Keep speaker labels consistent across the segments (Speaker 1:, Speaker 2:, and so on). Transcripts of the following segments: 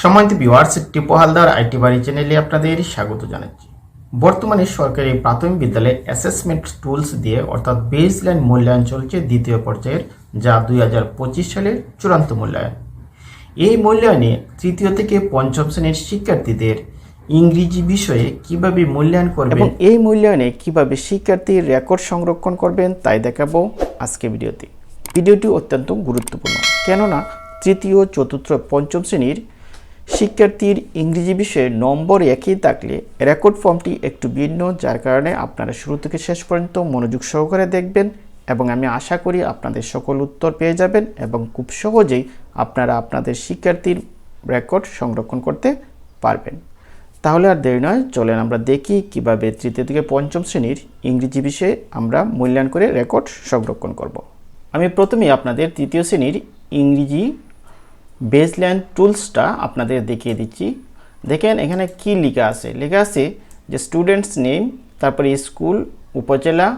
Speaker 1: সম্মানিত viewers টিপো Haldar IT বাড়ি চ্যানেলে আপনাদের স্বাগত জানাচ্ছি। বর্তমানে সরকারি প্রাথমিক বিদ্যালয়ে অ্যাসেসমেন্ট টুলস দিয়ে অর্থাৎ বেসলাইন মূল্যায়ন চলছে দ্বিতীয় পর্যায়ের, যা দুই হাজার পঁচিশ সালের চূড়ান্ত মূল্যায়ন। এই মূল্যায়নে তৃতীয় থেকে পঞ্চম শ্রেণির শিক্ষার্থীদের ইংরেজি বিষয়ে কীভাবে মূল্যায়ন করবেন এই মূল্যায়নে কীভাবে শিক্ষার্থীর রেকর্ড সংরক্ষণ করবেন তাই দেখাবো আজকে ভিডিওতে। ভিডিওটি অত্যন্ত গুরুত্বপূর্ণ, কেননা তৃতীয়, চতুর্থ, পঞ্চম শ্রেণির শিক্ষার্থীর ইংরেজি বিষয়ে নম্বর একই থাকলে রেকর্ড ফর্মটি একটু ভিন্ন, যার কারণে আপনারা শুরু থেকে শেষ পর্যন্ত মনোযোগ সহকারে দেখবেন এবং আমি আশা করি আপনাদের সকল উত্তর পেয়ে যাবেন এবং খুব সহজেই আপনারা আপনাদের শিক্ষার্থীর রেকর্ড সংরক্ষণ করতে পারবেন। তাহলে আর দেরি নয়, চলেন আমরা দেখি কীভাবে তৃতীয় থেকে পঞ্চম শ্রেণির ইংরেজি বিষয়ে আমরা মূল্যায়ন করে রেকর্ড সংরক্ষণ করব। আমি প্রথমেই আপনাদের তৃতীয় শ্রেণির ইংরেজি বেসল্যান্ড টুলসটা আপনাদের দেখিয়ে দিচ্ছি। দেখেন এখানে কি লেখা আছে? লেখা আছে যে স্টুডেন্টস নেম তারপরে স্কুল উপজেলা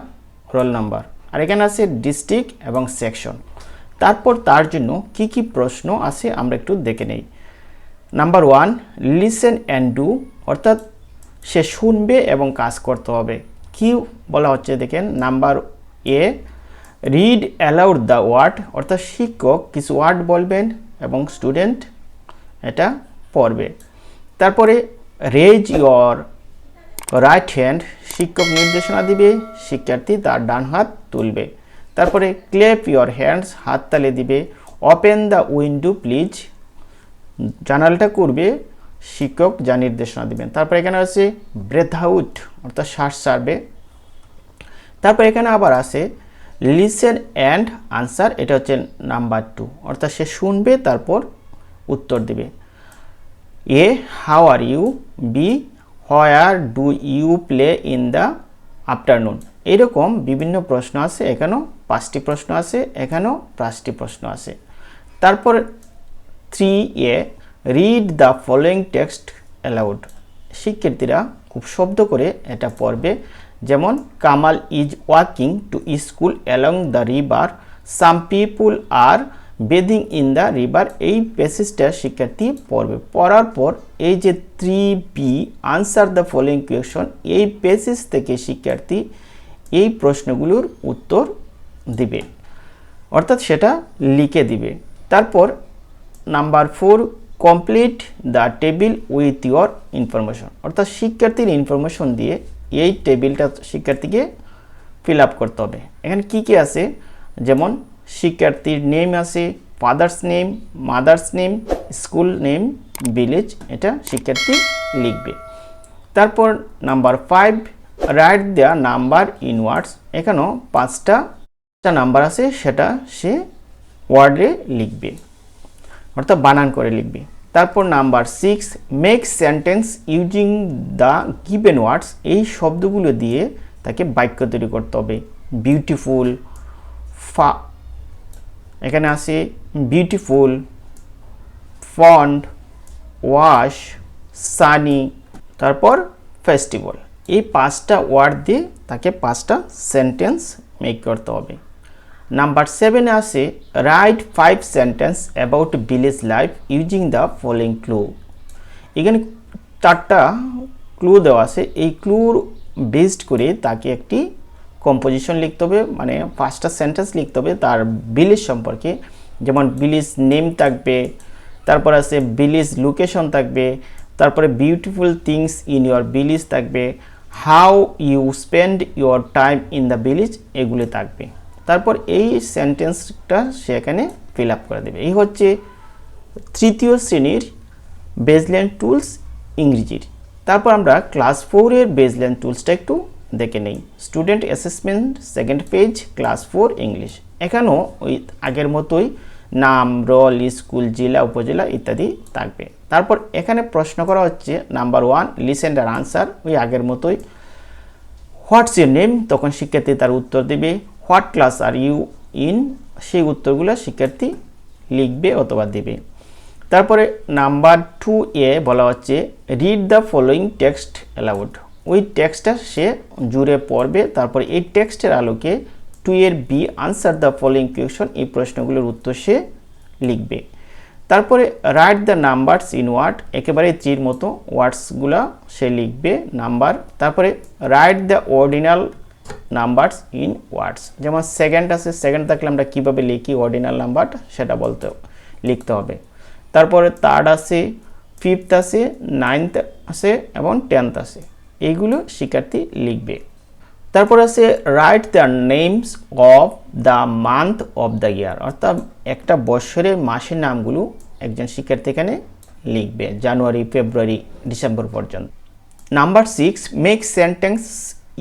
Speaker 1: রোল নাম্বার আর এখানে আছে ডিস্ট্রিক্ট এবং সেকশন তারপর তার জন্য কি কি প্রশ্ন আছে আমরা একটু দেখে নেই। Number one listen and do অর্থাৎ সে শুনবে এবং কাজ করতে হবে। কি বলা হচ্ছে দেখেন? Number A read aloud the word অর্থাৎ শিক্ষক কিছু ওয়ার্ড বলবেন এবং স্টুডেন্ট এটা পড়বে। তারপরে রেজ ইয়র রাইট হ্যান্ড শিক্ষক নির্দেশনা দিবে, শিক্ষার্থী তার ডান হাত তুলবে। তারপরে ক্লেপ ইয়র হ্যান্ডস হাততালি দিবে। ওপেন দ্য উইন্ডো প্লিজ জানালটা করবে, শিক্ষক যা নির্দেশনা দিবেন। তারপর এখানে আছে ব্রেথ আউট অর্থাৎ শ্বাস ছাড়বে। তারপর এখানে আবার আছে লিসেন অ্যান্ড আনসার, এটা হচ্ছে নাম্বার টু। অর্থাৎ সে শুনবে, তারপর উত্তর দিবে। A, how are you? B, where do you play in the afternoon? এরকম বিভিন্ন প্রশ্ন আছে, এখানেও পাঁচটি প্রশ্ন আছে, এখানেও পাঁচটি প্রশ্ন আছে। তারপর three A, read the following text aloud. শিক্ষার্থীরা খুব শব্দ করে এটা পড়বে। যেমন Kamal is walking to school along the river some people are bathing in the river এই প্যাসেজটা শিক্ষার্থী পড়বে। পড়ার পর এই যে three B answer the following question এই প্যাসেজ থেকে শিক্ষার্থী এই প্রশ্নগুলোর উত্তর দিবে। অর্থাৎ সেটা লিখে দিবে। তারপর number four complete the table with your information অর্থাৎ শিক্ষার্থীর ইনফরমেশন দিয়ে এই টেবিলটা শিক্ষার্থীকে ফিল আপ করতে হবে। এখানে কি কি আছে? যেমন শিক্ষার্থীর নেম আছে father's name mother's name school name village এটা শিক্ষার্থী লিখবে। তারপর number five write the number in words এখানেও পাঁচটা নাম্বার আছে, সেটা সে ওয়ার্ডে লিখবে, অর্থাৎ বানান করে লিখবে। তারপর number six make sentence using the given words এই শব্দগুলো দিয়ে তাকে বাক্য তৈরি করতে হবে। বিউটিফুল ফা, এখানে আছে বিউটিফুল ফন্ড ওয়াশ সানি তারপর ফেস্টিভ্যাল এই পাঁচটা ওয়ার্ড দিয়ে তাকে পাঁচটা সেন্টেন্স মেক করতে হবে। নাম্বার সেভেনে আছে write five sentence about village life using the following clue এখানে চারটা ক্লু দেওয়া আছে, এই ক্লুর বেসড করে তাকে একটি কম্পোজিশন লিখতে হবে মানে পাঁচটা সেন্টেন্স লিখতে হবে তার ভিলেজ সম্পর্কে। যেমন ভিলেজ নেম থাকবে, তারপর আছে ভিলেজ লোকেশন থাকবে, তারপরে beautiful things in your village থাকবে how you spend your time in the village এগুলি থাকবে। তারপর এই সেন্টেন্সটা সে এখানে ফিল আপ করে দেবে। এই হচ্ছে তৃতীয় শ্রেণির বেজল্যান্ড টুলস ইংরেজির। তারপর আমরা ক্লাস ফোরের বেজল্যান্ড টুলসটা একটু দেখে নেই। Student assessment second page class four English এখানেও ওই আগের মতোই নাম রল স্কুল জেলা, উপজেলা ইত্যাদি থাকবে। তারপর এখানে প্রশ্ন করা হচ্ছে নাম্বার ওয়ান লিসেন্ড আর আনসার ওই আগের মতোই হোয়াটস ইউর নেম তখন শিক্ষার্থী তার উত্তর দেবে। What class are you in? সেই উত্তরগুলো শিক্ষার্থী লিখবে অথবা দেবে। তারপরে নাম্বার টু এ বলা হচ্ছে read the following text aloud ওই টেক্সটটা সে জুড়ে পড়বে। তারপর এই টেক্সটের আলোকে টু এর B answer the following question এই প্রশ্নগুলোর উত্তর সে লিখবে।
Speaker 2: তারপরে write the numbers in word একেবারে চির মতো ওয়ার্ডসগুলো সে লিখবে নাম্বার। তারপরে write the ordinal numbers in words যেমন সেকেন্ড আছে সেকেন্ড থাকলে আমরা কীভাবে লিখি অর্ডিনাল নাম্বার সেটা বলতে লিখতে হবে। তারপরে থার্ড আছে ফিফথ আছে নাইনথ আছে এবং টেন্থ আছে। এইগুলো শিক্ষার্থী লিখবে। তারপর আছে write the names of the month of the year অর্থাৎ একটা বছরের মাসের নামগুলো একজন শিক্ষার্থী এখানে লিখবে, জানুয়ারি, ফেব্রুয়ারি, ডিসেম্বর পর্যন্ত। Number six make sentence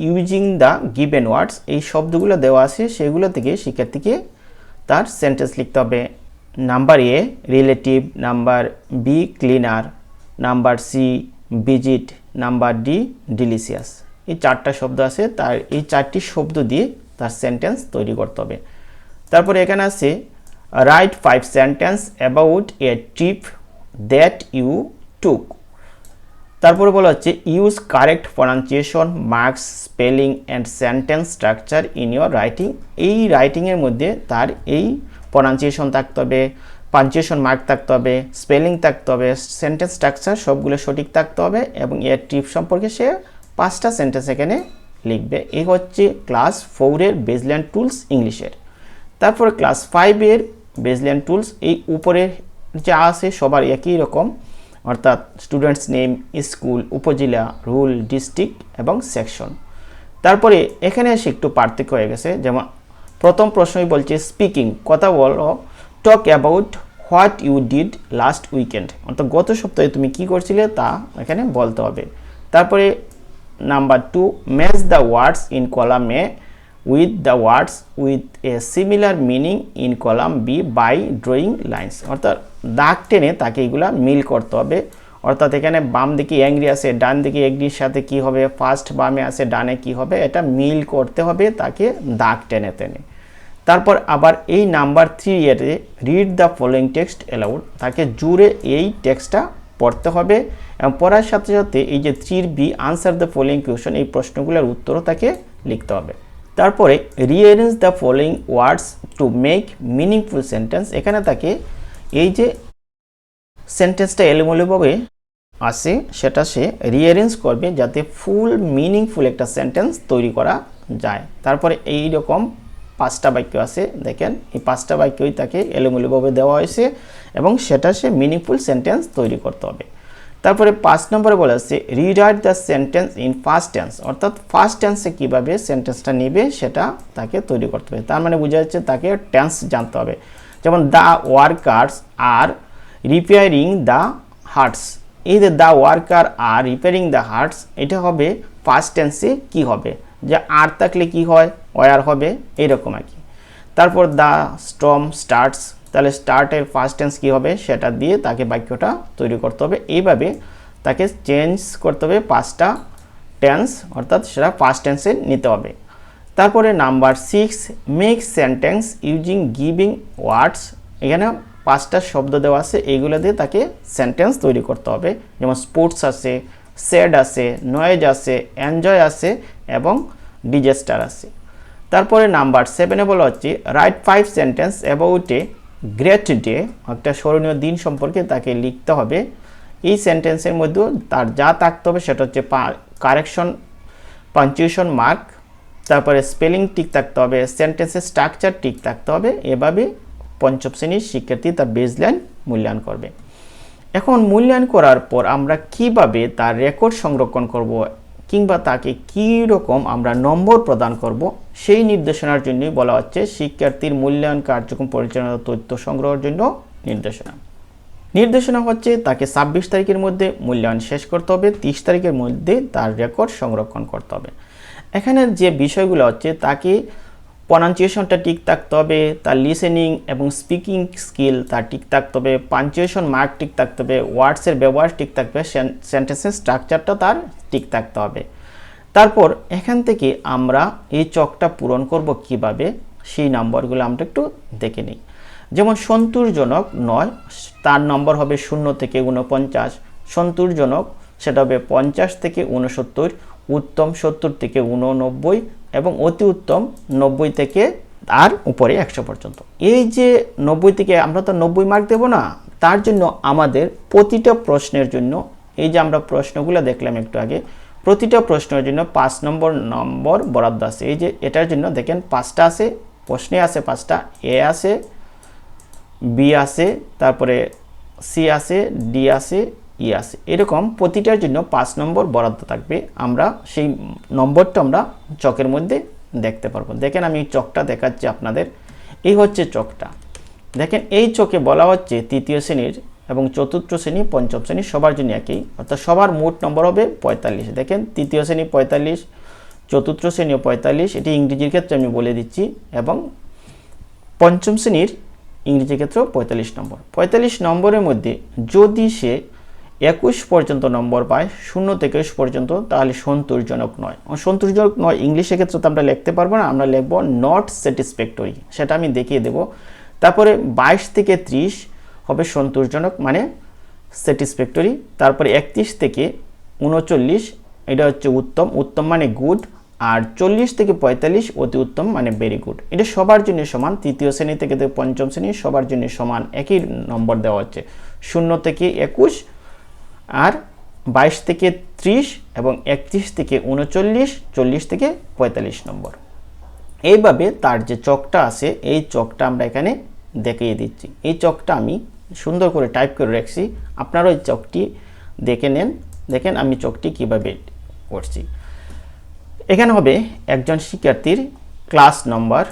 Speaker 2: using the given words এই শব্দগুলো দেওয়া আছে, সেগুলো থেকে শিক্ষার্থীকে তার সেন্টেন্স লিখতে হবে। Number A relative number B cleaner number C visit number D delicious এই চারটা শব্দ আছে, তার এই চারটি শব্দ দিয়ে তার সেন্টেন্স তৈরি করতে হবে। তারপরে এখানে আছে write five sentence about a trip that you took তারপরে বলা হচ্ছে use correct pronunciation marks spelling and sentence structure in your writing এই রাইটিংয়ের মধ্যে তার এই প্রনাউন্সিয়েশন থাকতে হবে পাঞ্চুয়েশন মার্ক থাকতে হবে স্পেলিং থাকতে হবে সেন্টেন্স স্ট্রাকচার সবগুলো সঠিক থাকতে হবে এবং এর টিপ সম্পর্কে সে পাঁচটা সেন্টেন্স এখানে লিখবে। এই হচ্ছে ক্লাস ফোরের বেজল্যান্ড টুলস ইংলিশের তারপর ক্লাস ফাইভের বেজল্যান্ড টুলস এই উপরের যা আছে সবার একই রকম। অর্থাৎ students name school upazila roll district এবং সেকশন তারপরে এখানে এসে একটু পার্থক্য হয়ে গেছে। যেমন প্রথম প্রশ্নই বলছে স্পিকিং কথা বলো talk about what you did last weekend অর্থাৎ গত সপ্তাহে তুমি কি করছিলে তা এখানে বলতে হবে। তারপরে number two match the words in column with the words with a similar meaning in column B by drawing lines অর্থাৎ দাগ টেনে তাকে এগুলা মিল করতে হবে। অর্থাৎ এখানে বাম দিকে অ্যাংরি আছে, ডান দিকে এগ্রির সাথে কি হবে? ফার্স্ট বামে আছে, ডানে কি হবে? এটা মিল করতে হবে তাকে দাগ টেনে টেনে। তারপর আবার এই নাম্বার থ্রি এতে read the following text aloud তাকে জুড়ে এই টেক্সটটা পড়তে হবে। এবং পড়ার সাথে সাথে এই যে থ্রির B answer the following question এই প্রশ্নগুলোর উত্তরও তাকে লিখতে হবে। তারপরে rearrange the following words to make meaningful sentence এখানে তাকে এই যে সেন্টেন্সটা এলোমেলোভাবে আসে, সেটা সে রিঅ্যারেঞ্জ করবে যাতে ফুল মিনিংফুল একটা সেন্টেন্স তৈরি করা যায়। তারপরে এই রকম পাঁচটা বাক্য আছে, দেখেন, এই পাঁচটা বাক্যই তাকে এলোমেলোভাবে দেওয়া হয়েছে এবং সেটা সে মিনিংফুল সেন্টেন্স তৈরি করতে হবে। তারপরে পাঁচ নম্বরে বলা আছে rewrite the sentence in first tense অর্থাৎ ফার্স্ট টেন্সে কীভাবে সেন্টেন্সটা নেবে সেটা তাকে তৈরি করতে হবে। তার মানে বোঝা যাচ্ছে তাকে টেন্স জানতে হবে। যেমন the workers are repairing the hearts এই যে the worker are repairing the hearts এটা হবে ফার্স্ট টেন্সে কি হবে? যে, আর থাকলে কি হয়? ওয়ার হবে? এরকম আর কি। তারপর দ্য স্টম স্টার্টস তাহলে স্টার্টের ফার্স্ট টেন্স কী হবে? সেটা দিয়ে তাকে বাক্যটা তৈরি করতে হবে। এইভাবে তাকে চেঞ্জ করতে হবে পাঁচটা টেন্স অর্থাৎ সেটা ফার্স্ট টেন্সে নিতে হবে। তারপরে number six make sentence using giving words এখানে পাঁচটা শব্দ দেওয়া আছে, এইগুলো দিয়ে তাকে সেন্টেন্স তৈরি করতে হবে। যেমন স্পোর্টস আছে স্যাড আছে নয়েজ আছে এনজয় আছে এবং ডিজাস্টার আছে। তারপরে নাম্বার সেভেনে বলা হচ্ছে write five sentence about a great day একটা স্মরণীয় দিন সম্পর্কে তাকে লিখতে হবে। এই সেন্টেন্সের মধ্যেও তার যা থাকতে হবে সেটা হচ্ছে কারেকশন, পাঞ্চুয়েশন মার্ক, তারপরে স্পেলিং ঠিক থাকতে হবে, সেন্টেন্সের স্ট্রাকচার ঠিক থাকতে হবে, এভাবে পঞ্চম শ্রেণির শিক্ষার্থী তার বেসলাইন মূল্যায়ন করবে। এখন মূল্যায়ন করার পর আমরা কীভাবে তার রেকর্ড সংরক্ষণ করব কিংবা তাকে কী রকম আমরা নম্বর প্রদান করব সেই নির্দেশনার জন্যই বলা হচ্ছে শিক্ষার্থীর মূল্যায়ন কার্যক্রম পরিচালনা তথ্য সংগ্রহের জন্য নির্দেশনা। নির্দেশনা হচ্ছে তাকে ছাব্বিশ তারিখের মধ্যে মূল্যায়ন শেষ করতে হবে, তিরিশ তারিখের মধ্যে তার রেকর্ড সংরক্ষণ করতে হবে। এখানে যে বিষয়গুলো হচ্ছে তাকে প্রনাউন্সিয়েশনটা ঠিক থাকতে হবে, তার লিসেনিং এবং স্পিকিং স্কিল তার ঠিক থাকতে হবে পাঞ্চুয়েশন মার্ক ঠিক থাকতে হবে ওয়ার্ডসের ব্যবহার ঠিক থাকবে সেন্টেন্সের স্ট্রাকচারটা তার ঠিক থাকতে হবে। তারপর এখান থেকে আমরা এই চকটা পূরণ করব কীভাবে? সেই নম্বরগুলো আমরা একটু দেখে নিই। যেমন সন্তোষজনক নয়, তার নম্বর হবে শূন্য থেকে উনপঞ্চাশ সন্তোষজনক, সেটা হবে পঞ্চাশ থেকে উনসত্তর উত্তম সত্তর থেকে উননব্বই এবং অতি উত্তম নব্বই থেকে আর উপরে একশো পর্যন্ত। এই যে নব্বই থেকে আমরা তো নব্বই মার্ক দেবো না, তার জন্য আমাদের প্রতিটা প্রশ্নের জন্য এই যে আমরা প্রশ্নগুলো দেখলাম একটু আগে প্রতিটা প্রশ্নের জন্য পাঁচ নম্বর নম্বর বরাদ্দ আছে। এই যে এটার জন্য দেখেন পাঁচটা আছে, প্রশ্নে আছে পাঁচটা, এ আছে, বি আছে, তারপরে সি আছে, ডি আছে, ই আছে। এরকম প্রতিটার জন্য পাঁচ নম্বর বরাদ্দ থাকবে। আমরা সেই নম্বরটা আমরা চকের মধ্যে দেখতে পারব। দেখেন আমি চকটা দেখাচ্ছি আপনাদের। এই হচ্ছে চকটা। দেখেন এই চকে বলা হচ্ছে তৃতীয় শ্রেণির এবং চতুর্থ শ্রেণি, পঞ্চম শ্রেণি সবার জন্য একই। অর্থাৎ সবার মোট নম্বর হবে পঁয়তাল্লিশ। দেখেন, তৃতীয় শ্রেণি পঁয়তাল্লিশ, চতুর্থ শ্রেণীও পঁয়তাল্লিশ। এটি ইংরেজির ক্ষেত্রে আমি বলে দিচ্ছি। এবং পঞ্চম শ্রেণির ইংরেজি ক্ষেত্রেও পঁয়তাল্লিশ নম্বর। পঁয়তাল্লিশ নম্বরের মধ্যে যদি সে একুশ পর্যন্ত নম্বর পায়, শূন্য থেকে একুশ পর্যন্ত, তাহলে সন্তোষজনক নয়। সন্তোষজনক নয়, ইংলিশের ক্ষেত্রে তো আমরা লিখতে পারব না, আমরা লিখব নট স্যাটিসফ্যাক্টরি সেটা আমি দেখিয়ে দেব। তারপরে বাইশ থেকে ত্রিশ হবে সন্তোষজনক মানে স্যাটিসফ্যাক্টরি তারপরে একত্রিশ থেকে উনচল্লিশ, এটা হচ্ছে উত্তম। উত্তম মানে গুড আর চল্লিশ থেকে পঁয়তাল্লিশ অতি উত্তম মানে ভেরি গুড এটা সবার জন্য সমান। তৃতীয় শ্রেণি থেকে পঞ্চম শ্রেণি, সবার জন্য সমান। একই নম্বর দেওয়া হচ্ছে। শূন্য থেকে একুশ আর বাইশ থেকে ত্রিশ এবং একত্রিশ থেকে উনচল্লিশ, চল্লিশ থেকে পঁয়তাল্লিশ নম্বর। এইভাবে তার যে চকটা আছে, এই চকটা আমরা এখানে দেখিয়ে দিচ্ছি। এই চকটা আমি সুন্দর করে টাইপ করে রাখছি। আপনারা ওই চকটি দেখে নেন। দেখেন আমি চকটি কীভাবে করছি। এখানে হবে একজন শিক্ষার্থীর ক্লাস নম্বর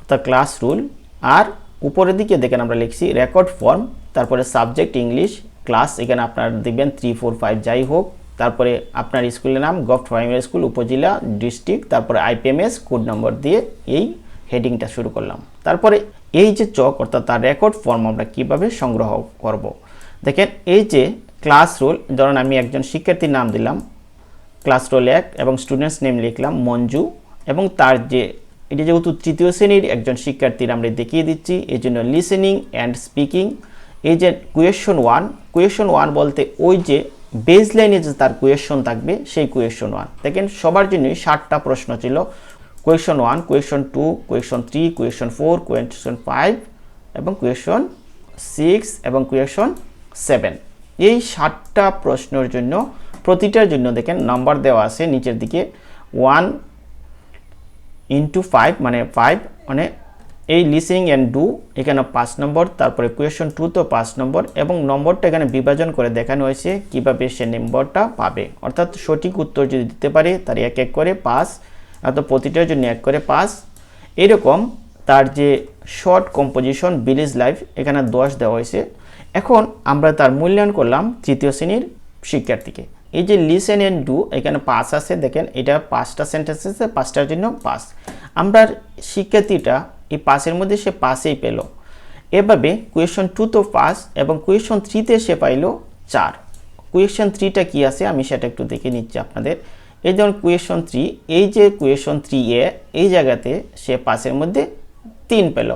Speaker 2: অর্থাৎ ক্লাস রুল আর উপরের দিকে দেখেন আমরা লিখছি রেকর্ড ফর্ম তারপরে সাবজেক্ট ইংলিশ ক্লাস এখানে আপনার দেখবেন থ্রি ফোর ফাইভ যাই হোক। তারপরে আপনার স্কুলের নাম gov primary school upazila district তারপরে আইপিএমএস কোড নম্বর দিয়ে এই হেডিংটা শুরু করলাম। তারপরে এই যে চক, অর্থাৎ তার রেকর্ড ফর্ম আমরা কীভাবে সংগ্রহ করব? দেখেন, এই যে ক্লাস রুল ধরুন আমি একজন শিক্ষার্থীর নাম দিলাম ক্লাস রোল এক এবং স্টুডেন্টস নেম লিখলাম, মঞ্জু, এবং তার যে, এটা যেহেতু তৃতীয় শ্রেণির একজন শিক্ষার্থীর আমরা দেখিয়ে দিচ্ছি, এই জন্য লিসেনিং অ্যান্ড স্পিকিং এই যে কুয়েশন ওয়ান কুয়েশন ওয়ান বলতে ওই যে বেস লাইনে যে তার কুয়েশন থাকবে, সেই কুয়েশন ওয়ান দেখেন, সবার জন্যই ষাটটা প্রশ্ন ছিল। Question one question two question three question four question five এবং কোয়েশন সিক্স এবং কুয়েশন সেভেন এই ষাটটা প্রশ্নের জন্য, প্রতিটার জন্য দেখেন নাম্বার দেওয়া আছে নিচের দিকে। ওয়ান ইন্টু ফাইভ মানে ফাইভ মানে এই লিসিং অ্যান্ড ডু এখানে পাঁচ নম্বর তারপরে কোয়েশন টু তো পাঁচ নম্বর এবং নম্বরটা এখানে বিভাজন করে দেখানো হয়েছে কীভাবে সে নম্বরটা পাবে। অর্থাৎ সঠিক উত্তর যদি দিতে পারে, তার এক এক করে পাস অর্থাৎ প্রতিটার জন্য এক করে পাস, এরকম তার যে শর্ট কম্পোজিশন বিলিজ লাইফ এখানে দশ দেওয়া হয়েছে। এখন আমরা তার মূল্যায়ন করলাম তৃতীয় শ্রেণির শিক্ষার্থীকে। এই যে লিসেন অ্যান্ড ডু এখানে পাস আছে, দেখেন, এটা পাঁচটা সেন্টেন্স আছে, পাঁচটার জন্য পাস আমরা শিক্ষার্থীটা এই পাসের মধ্যে সে পাসেই পেল। এভাবে কুয়েশন টু তো পাস এবং কুয়েশন থ্রিতে সে পাইল চার। কুয়েশন থ্রিটা কি আছে, আমি সেটা একটু দেখে নিচ্ছি আপনাদের। এই যেমন কুয়েশন থ্রি এই যে কুয়েশন থ্রি এ, এই জায়গাতে সে পাসের মধ্যে তিন পেল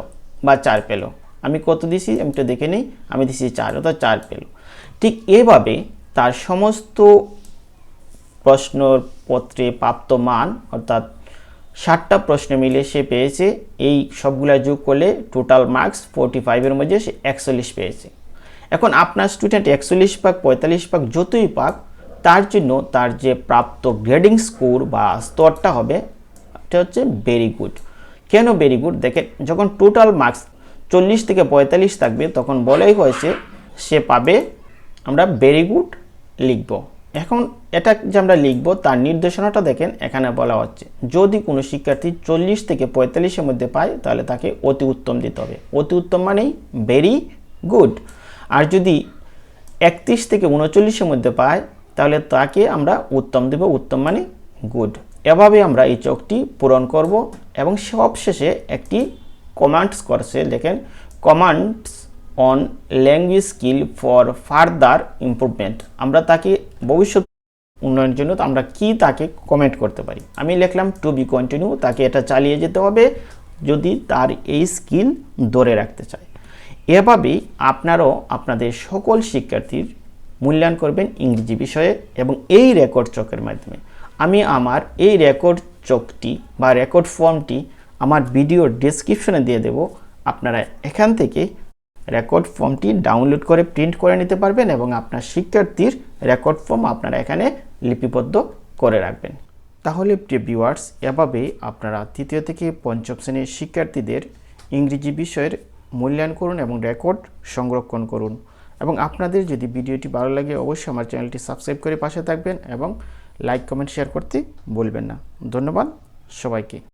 Speaker 2: বা চার পেল। আমি কত দিছি? আমি একটু দেখে নিই। আমি দিছি চার, অর্থাৎ চার পেল। ঠিক এভাবে তার সমস্ত প্রশ্নপত্রে প্রাপ্ত মান, অর্থাৎ ষাটটা প্রশ্ন মিলে সে পেয়েছে, এই সবগুলা যোগ করলে টোটাল মার্কস ফোরটি ফাইভের মধ্যে সে একচল্লিশ পেয়েছে। এখন আপনার স্টুডেন্ট একচল্লিশ পাক পঁয়তাল্লিশ পাক যতই পাক তার জন্য তার যে প্রাপ্ত গ্রেডিং স্কোর বা স্তরটা হবে এটা হচ্ছে ভেরি গুড কেন ভেরি গুড দেখেন, যখন টোটাল মার্কস চল্লিশ থেকে পঁয়তাল্লিশ থাকবে, তখন বলাই হয়েছে সে পাবে, আমরা ভেরি গুড লিখব। এখন এটা যে আমরা লিখব, তার নির্দেশনাটা দেখেন, এখানে বলা হচ্ছে, যদি কোনো শিক্ষার্থী চল্লিশ থেকে পঁয়তাল্লিশের মধ্যে পায়, তাহলে তাকে অতি উত্তম দিতে হবে। অতি উত্তম মানেই ভেরি গুড আর যদি একত্রিশ থেকে উনচল্লিশের মধ্যে পায় তাহলে তাকে আমরা উত্তম দেব, উত্তম মানে গুড এভাবে আমরা এই চোখটি পূরণ করব এবং সবশেষে একটি কমান্ডস করছে দেখেন commands on language skill for further improvement আমরা তাকে ভবিষ্যৎ উন্নয়নের জন্য আমরা কি তাকে কমেন্ট করতে পারি? আমি লিখলাম টু বি কন্টিনিউ তাকে এটা চালিয়ে যেতে হবে যদি তার এই স্কিল ধরে রাখতে চায়। এভাবেই আপনারও, আপনাদের সকল শিক্ষার্থীর মূল্যায়ন করবেন ইংরেজি বিষয়ে এবং এই রেকর্ড চকের মাধ্যমে। আমি আমার এই রেকর্ড চকটি বা রেকর্ড ফর্মটি আমার ভিডিওর ডিসক্রিপশনে দিয়ে দেব। আপনারা এখান থেকে রেকর্ড ফর্মটি ডাউনলোড করে প্রিন্ট করে নিতে পারবেন এবং আপনার শিক্ষার্থীর রেকর্ড ফর্ম আপনারা এখানে লিপিবদ্ধ করে রাখবেন। তাহলে প্রিয় ভিউয়ার্স এভাবেই আপনারা তৃতীয় থেকে পঞ্চম শ্রেণির শিক্ষার্থীদের ইংরেজি বিষয়ের মূল্যায়ন করুন এবং রেকর্ড সংরক্ষণ করুন। এবং আপনাদের যদি ভিডিওটি ভালো লাগে, অবশ্যই আমার চ্যানেলটি সাবস্ক্রাইব করে পাশে থাকবেন এবং লাইক, কমেন্ট, শেয়ার করতে বলবেন না। ধন্যবাদ সবাইকে।